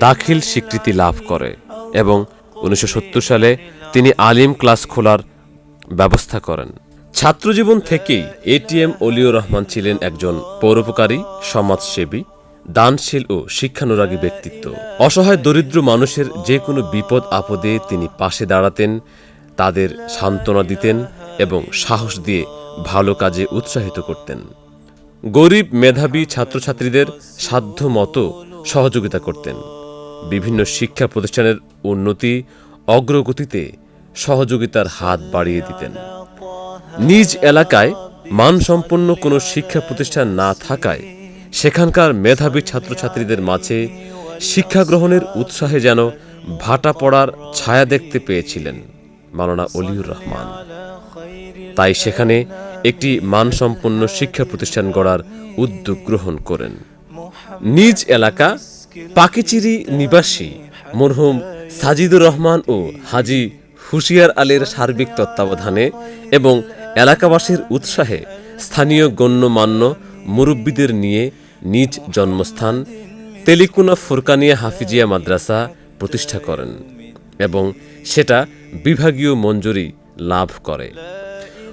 দাখিল স্বীকৃতি লাভ করে এবং উনিশশো সত্তর সালে তিনি আলিম ক্লাস খোলার ব্যবস্থা করেন। ছাত্রজীবন থেকেই এটিএম অলিউর রহমান ছিলেন একজন পৌরোপকারী, সমাজসেবী, দানশীল ও শিক্ষানুরাগী ব্যক্তিত্ব। অসহায় দরিদ্র মানুষের যে কোনো বিপদ আপদে তিনি পাশে দাঁড়াতেন, তাদের সান্ত্বনা দিতেন এবং সাহস দিয়ে ভালো কাজে উৎসাহিত করতেন। গরিব মেধাবী ছাত্রছাত্রীদের সাধ্য মতো সহযোগিতা করতেন। বিভিন্ন শিক্ষা প্রতিষ্ঠানের উন্নতি অগ্রগতিতে সহযোগিতার হাত বাড়িয়ে দিতেন। নিজ এলাকায় মানসম্পন্ন কোনো শিক্ষা প্রতিষ্ঠান না থাকায় সেখানকার মেধাবী ছাত্রছাত্রীদের মাঝে শিক্ষা গ্রহণের উৎসাহে যেন ভাটা পড়ার ছায়া দেখতে পেয়েছিলেন মাওলানা অলিউর রহমান। তাই সেখানে একটি মানসম্পন্ন শিক্ষা প্রতিষ্ঠান গড়ার উদ্যোগ গ্রহণ করেন। নিজ এলাকা পাকিচিরি নিবাসী মরহুম সাজিদুর রহমান ও হাজি হুশিয়ার আলীর সার্বিক তত্ত্বাবধানে এবং এলাকাবাসীর উৎসাহে স্থানীয় গণ্যমান্য মুরব্বীদের নিয়ে নিজ জন্মস্থান তেলিকুনা ফুরকানিয়া হাফিজিয়া মাদ্রাসা প্রতিষ্ঠা করেন এবং সেটা বিভাগীয় মঞ্জুরি লাভ করে।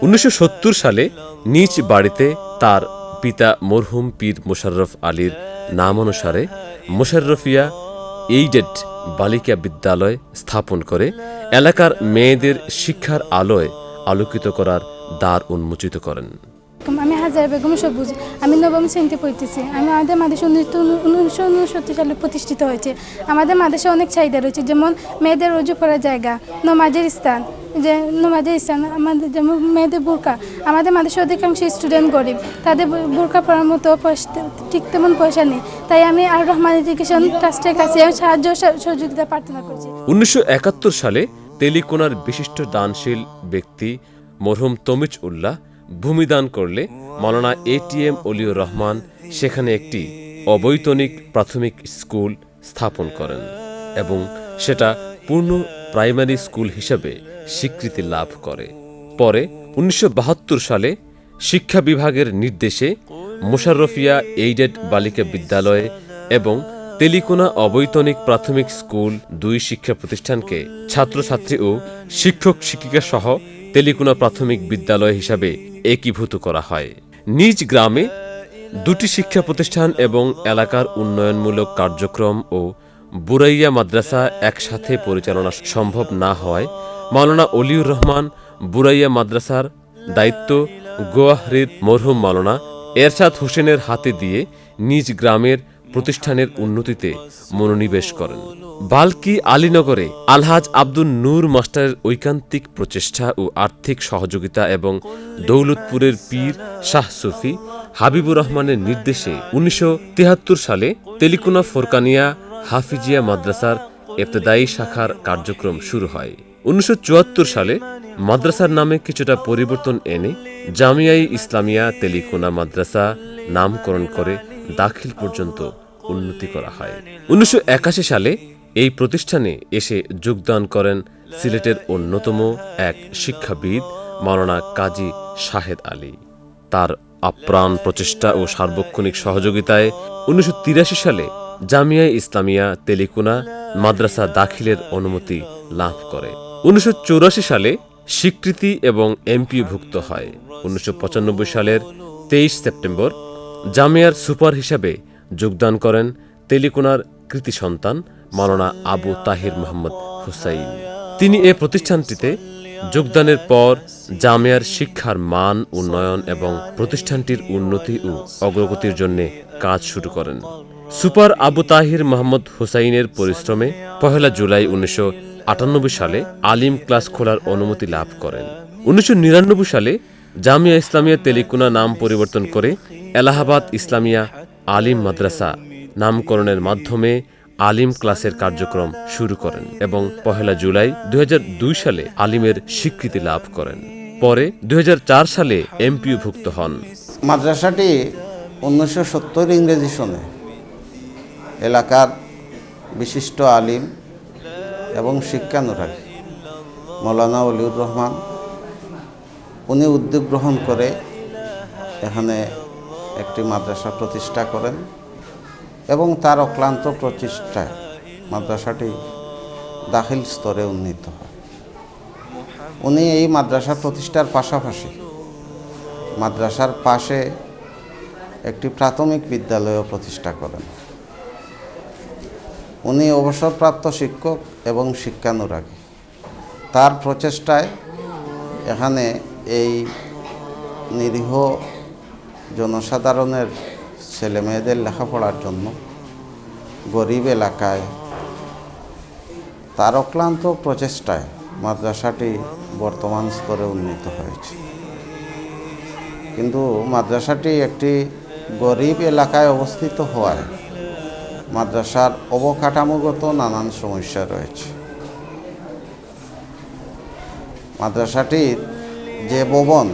উনিশশো সত্তর সালে নিজ বাড়িতে তার পিতা মরহুম পীর মোশাররফ আলীর নাম অনুসারে মোশাররফিয়া এইডেড বালিকা বিদ্যালয় স্থাপন করে এলাকার মেয়েদের শিক্ষার আলোয় আলোকিত করার দ্বার উন্মোচিত করেন। আমি হাজার বেগম সবুজ, আমি নবম শ্রেণীতে পড়তেছি। আমি আমাদের মাদেশে উনিশশো উনসত্তর সালে প্রতিষ্ঠিত হয়েছে। আমাদের মাদেশে অনেক চাহিদা রয়েছে, যেমন মেয়েদের রুজু করার জায়গা, নমাজের স্থান যে নমাজের স্থান আমাদের যেমন মেয়েদের বোরকা, আমাদের মাদেশে অধিকাংশ স্টুডেন্ট গরিব। তাদের বোরকা পড়ার মতো ঠিক তেমন পয়সা নেই। তাই আমি আর রহমান এডুকেশন ট্রাস্টের কাছে সাহায্য সহযোগিতা প্রার্থনা করছি। উনিশশো একাত্তর সালে তেলিকোনার বিশিষ্ট দানশীল ব্যক্তি মরহুম তমিজ উল্লাহ ভূমিদান করলে মৌলানা এটিএম অলিউর রহমান সেখানে একটি অবৈতনিক প্রাথমিক স্কুল স্থাপন করেন এবং সেটা পূর্ণ প্রাইমারি স্কুল হিসেবে স্বীকৃতি লাভ করে। পরে উনিশশো বাহাত্তর সালে শিক্ষা বিভাগের নির্দেশে মোশাররফিয়া এইডেড বালিকা বিদ্যালয়ে এবং তেলিকোনা অবৈতনিক প্রাথমিক স্কুল দুই শিক্ষা প্রতিষ্ঠানকে ছাত্রছাত্রী ও শিক্ষক শিক্ষিকা সহ তেলিকোনা প্রাথমিক বিদ্যালয় হিসাবে একীভূত করা হয়। নিজ গ্রামে দুটি শিক্ষা প্রতিষ্ঠান এবং এলাকার উন্নয়নমূলক কার্যক্রম ও বুরাইয়া মাদ্রাসা একসাথে পরিচালনা সম্ভব না হওয়ায় মাওলানা অলিউর রহমান, বুরাইয়া মাদ্রাসার দায়িত্ব গোয়াহরির মরহুম মাওলানা এরশাদ হোসেনের হাতে দিয়ে নিজ গ্রামের প্রতিষ্ঠানের উন্নতিতে মনোনিবেশ করেন। বাল্কি আলীনগরে আলহাজ আব্দুল নূর মাস্টারের ঐকান্তিক প্রচেষ্টা ও আর্থিক সহযোগিতা এবং দৌলতপুরের পীর শাহ সুফি হাবিবুর রহমানের নির্দেশে উনিশশো সালে তেলিকুনা ফোরকানিয়া হাফিজিয়া মাদ্রাসার এবতদায়ী শাখার কার্যক্রম শুরু হয়। উনিশশো চুয়াত্তর সালে মাদ্রাসার নামে কিছুটা পরিবর্তন এনে জামিয়াই ইসলামিয়া তেলিকোনা মাদ্রাসা নামকরণ করে দাখিল পর্যন্ত উন্নতি করা হয়। উনিশশো একাশি সালে এই প্রতিষ্ঠানে এসে যোগদান করেন সিলেটের অন্যতম এক শিক্ষাবিদ মাওলানা কাজী শাহেদ আলী। তার আপ্রাণ প্রচেষ্টা ও সার্বক্ষণিক সহযোগিতায় উনিশশো তিরাশি সালে জামিয়া ইসলামিয়া তেলিকুনা মাদ্রাসা দাখিলের অনুমতি লাভ করে। উনিশশো চুরাশি সালে স্বীকৃতি এবং এমপিভুক্ত হয়। উনিশশো পঁচানব্বই সালের তেইশ সেপ্টেম্বর জামিয়ার সুপার হিসাবে যোগদান করেন তেলিকোনার কৃতি সন্তান মাওলানা আবু তাহির মোহাম্মদ হুসাইন। তিনি এ প্রতিষ্ঠানটিতে যোগদানের পর জামিয়ার শিক্ষার মান, উন্নয়ন এবং প্রতিষ্ঠানটির উন্নতি ও অগ্রগতির জন্য কাজ শুরু করেন। সুপার আবু তাহির মোহাম্মদ হুসাইনের পরিশ্রমে পহেলা জুলাই উনিশশো আটানব্বই সালে আলিম ক্লাস খোলার অনুমতি লাভ করেন। উনিশশো নিরানব্বই সালে জামিয়া ইসলামিয়া তেলিকুনা নাম পরিবর্তন করে এলাহাবাদ ইসলামিয়া আলিম মাদ্রাসা নামকরণের মাধ্যমে আলিম ক্লাসের কার্যক্রম শুরু করেন এবং পহেলা জুলাই দুই সালে আলিমের স্বীকৃতি লাভ করেন। পরে দুই হাজার চার সালে এমপিওভুক্ত হন। মাদ্রাসাটি উনিশশো সত্তর ইংরেজি সনে এলাকার বিশিষ্ট আলিম এবং শিক্ষানুরাগী মৌলানা অলিউর রহমান, উনি উদ্যোগ গ্রহণ করে এখানে একটি মাদ্রাসা প্রতিষ্ঠা করেন এবং তার অক্লান্ত প্রচেষ্টায় মাদ্রাসাটি দাখিল স্তরে উন্নীত হয়। উনি এই মাদ্রাসা প্রতিষ্ঠার পাশাপাশি মাদ্রাসার পাশে একটি প্রাথমিক বিদ্যালয়ও প্রতিষ্ঠা করেন। উনি অবসরপ্রাপ্ত শিক্ষক এবং শিক্ষানুরাগী। তার প্রচেষ্টায় এখানে এই নিরীহ জনসাধারণের ছেলে মেয়েদের লেখাপড়ার জন্য গরিব এলাকায় তার অক্লান্ত প্রচেষ্টায় মাদ্রাসাটি বর্তমান স্তরে উন্নীত হয়েছে। কিন্তু মাদ্রাসাটি একটি গরিব এলাকায় অবস্থিত হওয়ায় মাদ্রাসার অবকাঠামোগত নানান সমস্যা রয়েছে। মাদ্রাসাটির যে ভবন,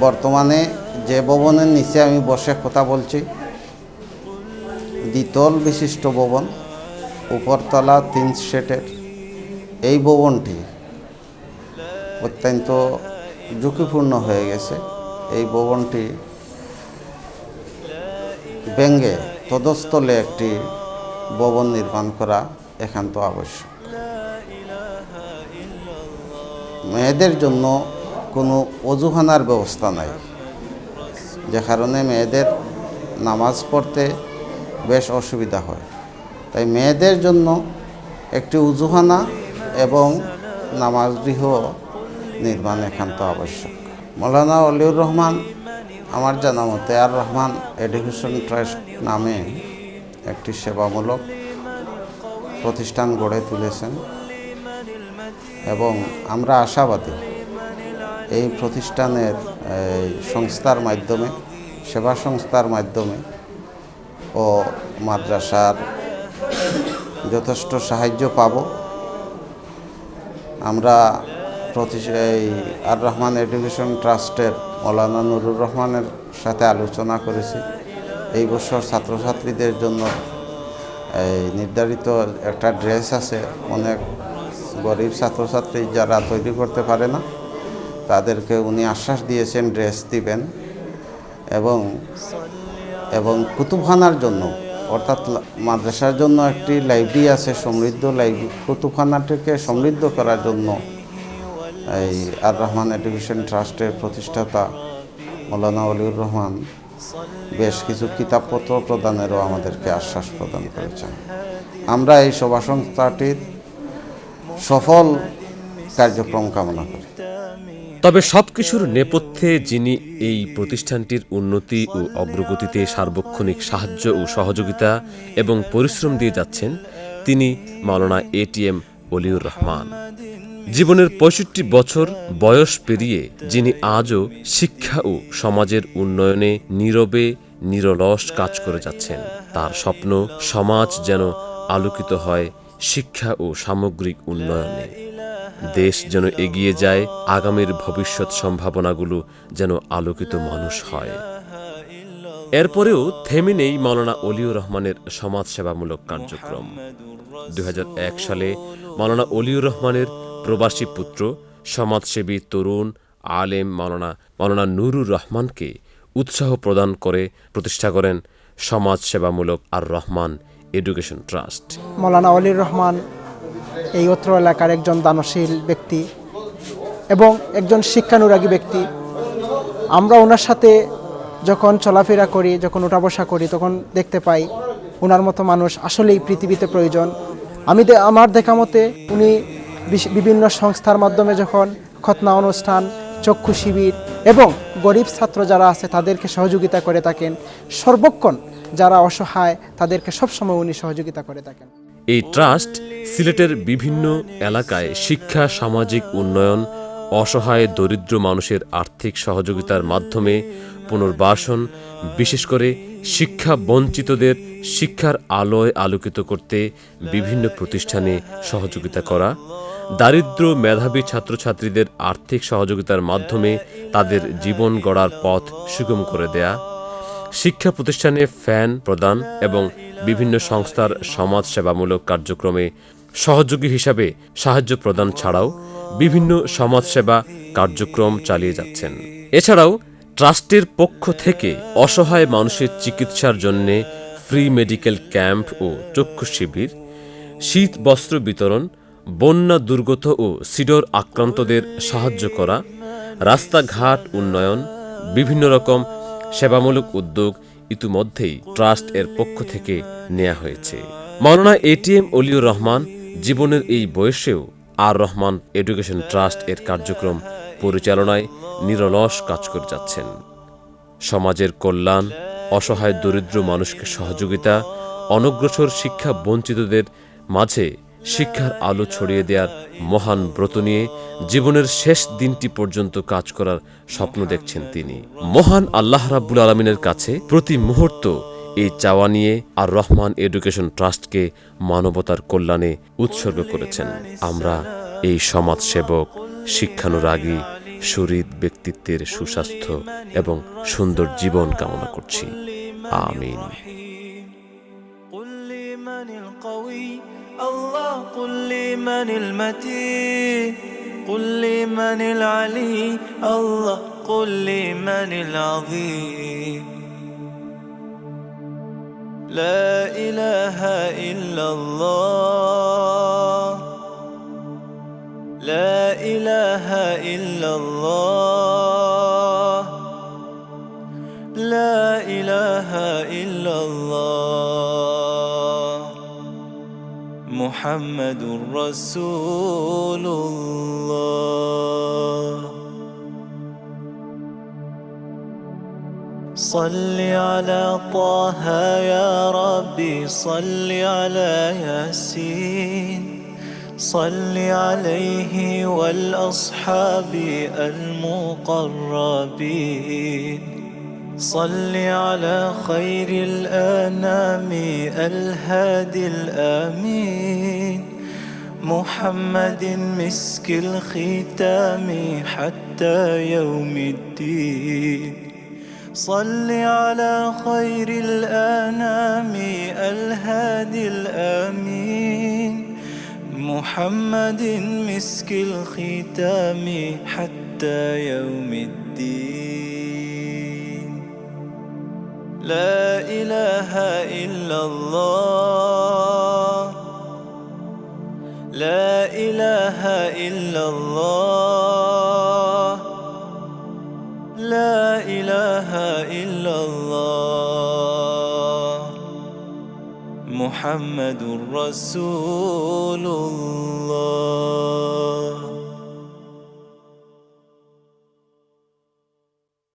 বর্তমানে যে ভবনের নিচে আমি বসে কথা বলছি, দ্বিতল বিশিষ্ট ভবন, উপরতলা তিন সেটের। এই ভবনটি অত্যন্ত ঝুঁকিপূর্ণ হয়ে গেছে। এই ভবনটি ব্যঙ্গে তদস্থলে একটি ভবন নির্মাণ করা একান্ত আবশ্যক। মেয়েদের জন্য কোনো অজুখানার ব্যবস্থা নাই। যে কারণে মেয়েদের নামাজ পড়তে বেশ অসুবিধা হয়। তাই মেয়েদের জন্য একটি উজুহানা এবং নামাজ গৃহ নির্মাণ একান্ত আবশ্যক। মৌলানা অলিউর রহমান, আমার জানা মতে আর রহমান এডুকেশন ট্রাস্ট নামে একটি সেবামূলক প্রতিষ্ঠান গড়ে তুলেছেন এবং আমরা আশাবাদী এই প্রতিষ্ঠানের সংস্থার মাধ্যমে, সেবা সংস্থার মাধ্যমে ও মাদ্রাসার যথেষ্ট সাহায্য পাব। আমরা এই আর রহমান এডুকেশন ট্রাস্টের মৌলানা নুরুর রহমানের সাথে আলোচনা করেছি। এই বছর ছাত্রছাত্রীদের জন্য এই নির্ধারিত একটা ড্রেস আছে। অনেক গরিব ছাত্রছাত্রী যারা তৈরি করতে পারে না, তাদেরকে উনি আশ্বাস দিয়েছেন ড্রেস দিবেন এবং এবং কুতুবখানার জন্য, অর্থাৎ মাদ্রাসার জন্য একটি লাইব্রেরি আছে, সমৃদ্ধ লাইব্রেরি। কুতুবখানাটিকে সমৃদ্ধ করার জন্য এই আর রহমান এডুকেশন ট্রাস্টের প্রতিষ্ঠাতা মৌলানা অলিউর রহমান বেশ কিছু কিতাবপত্র প্রদানেরও আমাদেরকে আশ্বাস প্রদান করেছেন। আমরা এই সভা সংস্থাটির সফল কার্যক্রম কামনা করি। তবে সবকিছুর নেপথ্যে যিনি এই প্রতিষ্ঠানটির উন্নতি ও অগ্রগতিতে সার্বক্ষণিক সাহায্য ও সহযোগিতা এবং পরিশ্রম দিয়ে যাচ্ছেন, তিনি মাওলানা এটিএম অলিউর রহমান। জীবনের পঁয়ষট্টি বছর বয়স পেরিয়ে যিনি আজও শিক্ষা ও সমাজের উন্নয়নে নীরবে নিরলস কাজ করে যাচ্ছেন, তার স্বপ্ন সমাজ যেন আলোকিত হয় শিক্ষা ও সামগ্রিক উন্নয়নে। দেশ যেন এগিয়ে যায়, আগামীর ভবিষ্যৎ সম্ভাবনাগুলো যেন আলোকিত মানুষ হয়। এরপরেও থেমে নেই মাওলানা অলিউর রহমানের সমাজসেবামূলক কার্যক্রম। দু হাজার এক সালে মাওলানা অলিউর রহমানের প্রবাসী পুত্র, সমাজসেবী তরুণ, আলেম মাওলানা মাওলানা নুরুর রহমানকে উৎসাহ প্রদান করে প্রতিষ্ঠা করেন সমাজসেবামূলক আর রহমান এডুকেশন ট্রাস্ট। মৌলানা অলির রহমান এই অত্র এলাকার একজন দানশীল ব্যক্তি এবং একজন শিক্ষানুরাগী ব্যক্তি। আমরা ওনার সাথে যখন চলাফেরা করি, যখন উঠা বসা করি, তখন দেখতে পাই ওনার মতো মানুষ আসলেই পৃথিবীতে প্রয়োজন। আমি আমার দেখা মতে উনি বিভিন্ন সংস্থার মাধ্যমে যখন খতনা অনুষ্ঠান, চক্ষু শিবির এবং গরিব ছাত্র যারা আছে তাদেরকে সহযোগিতা করে থাকেন, সর্বক্ষণ যারা অসহায় তাদেরকে সবসময় উনি সহযোগিতা করে থাকেন। এই ট্রাস্ট সিলেটের বিভিন্ন এলাকায় শিক্ষা, সামাজিক উন্নয়ন, অসহায়, দরিদ্র মানুষের আর্থিক সহযোগিতার মাধ্যমে পুনর্বাসন, বিশেষ করে শিক্ষা বঞ্চিতদের শিক্ষার আলোয় আলোকিত করতে বিভিন্ন প্রতিষ্ঠানে সহযোগিতা করা, দারিদ্র মেধাবী ছাত্রছাত্রীদের আর্থিক সহযোগিতার মাধ্যমে তাদের জীবন গড়ার পথ সুগম করে দেয়া, শিক্ষা প্রতিষ্ঠানে ফ্যান প্রদান এবং বিভিন্ন সংস্থার সমাজসেবামূলক কার্যক্রমে সহযোগী হিসাবে সাহায্য প্রদান ছাড়াও বিভিন্ন সমাজসেবা কার্যক্রম চালিয়ে যাচ্ছেন। এছাড়াও ট্রাস্টের পক্ষ থেকে অসহায় মানুষের চিকিৎসার জন্য ফ্রি মেডিকেল ক্যাম্প ও চক্ষু শিবির, শীত বস্ত্র বিতরণ, বন্যা দুর্গত ও সিডর আক্রান্তদের সাহায্য করা, রাস্তাঘাট উন্নয়ন, বিভিন্ন রকম সেবামূলক উদ্যোগ ইতিমধ্যেই ট্রাস্ট এর পক্ষ থেকে নেওয়া হয়েছে। মাওলানা এটিএম অলিউর রহমান, জীবনের এই বয়সেও আর রহমান এডুকেশন ট্রাস্ট এর কার্যক্রম পরিচালনায় নিরলস কাজ করে যাচ্ছেন। সমাজের কল্যাণ, অসহায় দরিদ্র মানুষকে সহযোগিতা, অনগ্রসর শিক্ষা বঞ্চিতদের মাঝে শিক্ষার আলো ছড়িয়ে দেওয়ার মহান ব্রত নিয়ে জীবনের শেষ দিনটি পর্যন্ত কাজ করার স্বপ্ন দেখছেন তিনি। মহান আল্লাহ রাব্বুল আলমিনের কাছে প্রতি মুহূর্ত এই চাওয়া নিয়ে আর রহমান এডুকেশন ট্রাস্টকে মানবতার কল্যাণে উৎসর্গ করেছেন। আমরা এই সমাজসেবক শিক্ষানুরাগী শরীর ব্যক্তিত্বের সুস্বাস্থ্য এবং সুন্দর জীবন কামনা করছি আমিন قل لي من القوي الله قل لي من المتين قل لي من العلي الله قل لي من العظيم لا إله إلا الله لا إله إلا الله. لا إله إلا الله. محمد رسول الله. صل على طه يا ربي صل على ياسين. صل عليه والأصحاب المقربين. صل على خير الأنام الهادي الآمين. محمد مسك الختام حتى يوم الدين. صل على خير الأنام الهادي الآمين. محمد مسك الختام حتى يوم الدين. لا إله إلا الله. محمد رسول الله.